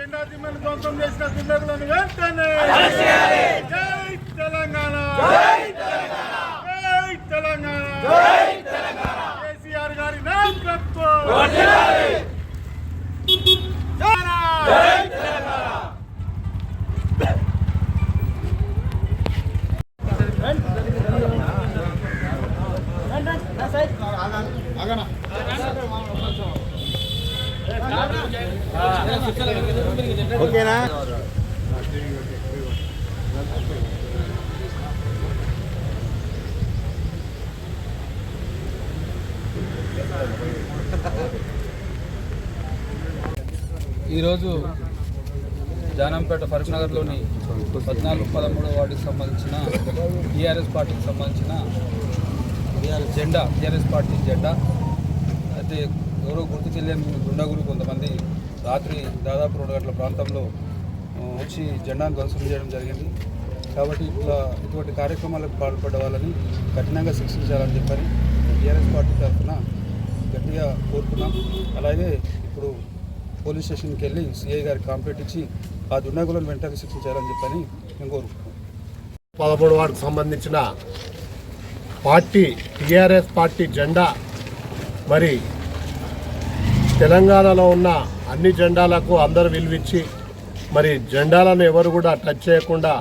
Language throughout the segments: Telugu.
జెండా దిమ్మను ధ్వంసం చేసిన దుండగులను వెంటనే జై తెలంగాణ! జై తెలంగాణ. కేసీఆర్ ఓకేనా? ఈరోజు జానంపేట ఫరూక్ నగర్లోని పద్నాలుగు పదమూడు వార్డుకి సంబంధించిన టీఆర్ఎస్ పార్టీకి సంబంధించిన జెండా టీఆర్ఎస్ పార్టీ జెండా అయితే ఎవరో గుర్తు తెలియని గుండాగురు కొంతమంది రాత్రి దాదాపు రెండు గంటల ప్రాంతంలో వచ్చి జెండాను ధ్వంసం చేయడం జరిగింది. కాబట్టి ఇట్లా ఇటువంటి కార్యక్రమాలకు పాల్పడ్డ వాళ్ళని కఠినంగా శిక్షించాలని చెప్పని టీఆర్ఎస్ పార్టీ తరఫున గట్టిగా కోరుకున్నాం అలాగే ఇప్పుడు పోలీస్ స్టేషన్కి వెళ్ళి సిఐ గారికి కాంప్లైంట్ ఇచ్చి ఆ దుండగులను వెంటనే శిక్షించాలని చెప్పని మేము కోరుకుంటున్నాం. పదమూడు వారికి సంబంధించిన పార్టీ టీఆర్ఎస్ పార్టీ జెండా మరి తెలంగాణలో ఉన్న అన్ని జెండాలకు అందరు విలువిచ్చి మరి జెండాలను ఎవరు కూడా టచ్ చేయకుండా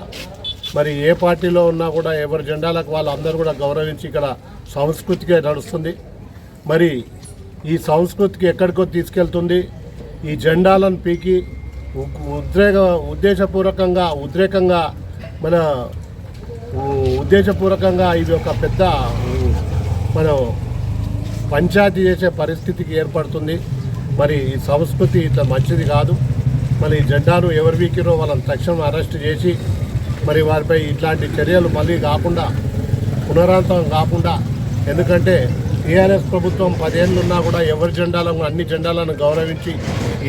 మరి ఏ పార్టీలో ఉన్నా కూడా ఎవరి జెండాలకు వాళ్ళు అందరూ కూడా గౌరవించి ఇక్కడ సంస్కృతిగా నడుస్తుంది. మరి ఈ సంస్కృతికి ఎక్కడికో తీసుకెళ్తుంది. ఈ జెండాలను పీకి ఉద్రేక ఉద్దేశపూర్వకంగా ఉద్రేకంగా మన ఉద్దేశపూర్వకంగా ఇది ఒక పెద్ద మనం పంచాయతీ చేసే పరిస్థితికి ఏర్పడుతుంది. మరి ఈ సంస్కృతి ఇట్లా మంచిది కాదు. మరి జెండాను ఎవరు వీకిరో వాళ్ళని తక్షణం అరెస్ట్ చేసి మరి వారిపై ఇట్లాంటి చర్యలు మళ్ళీ కాకుండా పునరావృతం కాకుండా ఎందుకంటే టీఆర్ఎస్ ప్రభుత్వం పదేళ్ళు ఉన్నా కూడా ఎవరి జెండాలను అన్ని జెండాలను గౌరవించి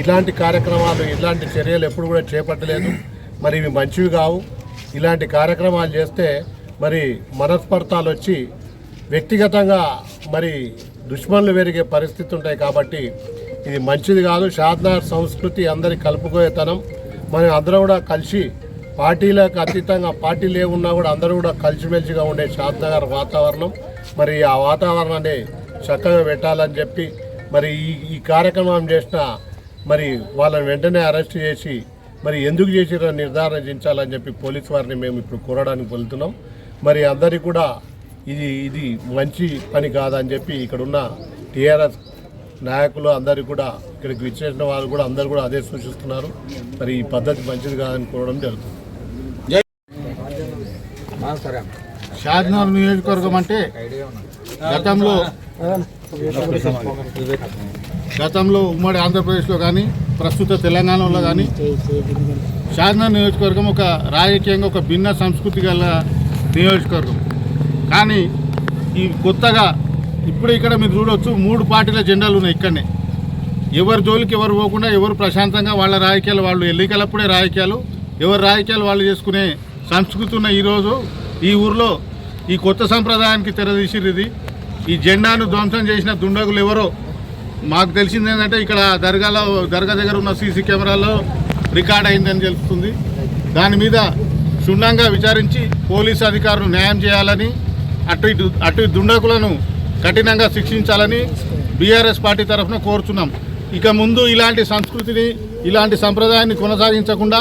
ఇలాంటి కార్యక్రమాలు ఇలాంటి చర్యలు ఎప్పుడు కూడా చేపట్టలేదు. మరి ఇవి మంచివి కావు. ఇలాంటి కార్యక్రమాలు చేస్తే మరి మనస్పర్ధాలు వచ్చి వ్యక్తిగతంగా మరి దుష్మన్లు పెరిగే పరిస్థితి ఉంటాయి కాబట్టి ఇది మంచిది కాదు. షాద్నగర్ సంస్కృతి అందరి కలుపుకోయేతనం. మనం అందరం కూడా కలిసి పార్టీలకు అతీతంగా పార్టీలు ఏమున్నా కూడా అందరూ కూడా కలిసిమెలిసిగా ఉండే షాద్నగర్ వాతావరణం. మరి ఆ వాతావరణాన్ని చక్కగా పెట్టాలని చెప్పి మరి ఈ ఈ కార్యక్రమం చేసిన మరి వాళ్ళని వెంటనే అరెస్ట్ చేసి మరి ఎందుకు చేసిరో నిర్ధారించాలని చెప్పి పోలీస్ వారిని మేము ఇప్పుడు కోరడానికి వెళ్తున్నాం. మరి అందరికీ కూడా ఇది ఇది మంచి పని కాదని చెప్పి ఇక్కడున్న టీఆర్ఎస్ నాయకులు అందరికీ కూడా ఇక్కడికి విచ్చేసిన వాళ్ళు కూడా అందరూ కూడా అదే సూచిస్తున్నారు. మరి ఈ పద్ధతి మంచిది కాదని కోరడం జరుగుతుంది. షాద్నగర్ నియోజకవర్గం అంటే గతంలో గతంలో ఉమ్మడి ఆంధ్రప్రదేశ్లో కానీ ప్రస్తుత తెలంగాణలో కానీ షాద్నగర్ నియోజకవర్గం ఒక రాజకీయంగా ఒక భిన్న సంస్కృతి గల నియోజకవర్గం. కానీ ఈ కొత్తగా ఇప్పుడు ఇక్కడ మీరు చూడవచ్చు మూడు పార్టీల జెండాలు ఉన్నాయి ఇక్కడనే. ఎవరి జోలికి ఎవరు పోకుండా ఎవరు ప్రశాంతంగా వాళ్ళ రాజకీయాలు వాళ్ళు ఎన్నికలప్పుడే రాజకీయాలు ఎవరి రాజకీయాలు వాళ్ళు చేసుకునే సంస్కృతి ఉన్న ఈరోజు ఈ ఊర్లో ఈ కొత్త సంప్రదాయానికి తెరదీసిరు ఇది. ఈ జెండాను ధ్వంసం చేసిన దుండగులు ఎవరో? మాకు తెలిసింది ఏంటంటే ఇక్కడ దర్గాలో దర్గా దగ్గర ఉన్న సీసీ కెమెరాలో రికార్డ్ అయిందని తెలుస్తుంది. దాని మీద క్షుణ్ణంగా విచారించి పోలీసు అధికారులు న్యాయం చేయాలని అటు ఇటు అటు ఇటు దుండగులను కఠినంగా శిక్షించాలని బీఆర్ఎస్ పార్టీ తరఫున కోరుతున్నాం. ఇక ముందు ఇలాంటి సంస్కృతిని ఇలాంటి సంప్రదాయాన్ని కొనసాగించకుండా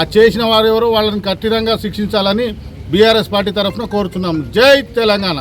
ఆ చేసిన వారు ఎవరు వాళ్ళని కఠినంగా శిక్షించాలని బీఆర్ఎస్ పార్టీ తరఫున కోరుతున్నాం. జై తెలంగాణ!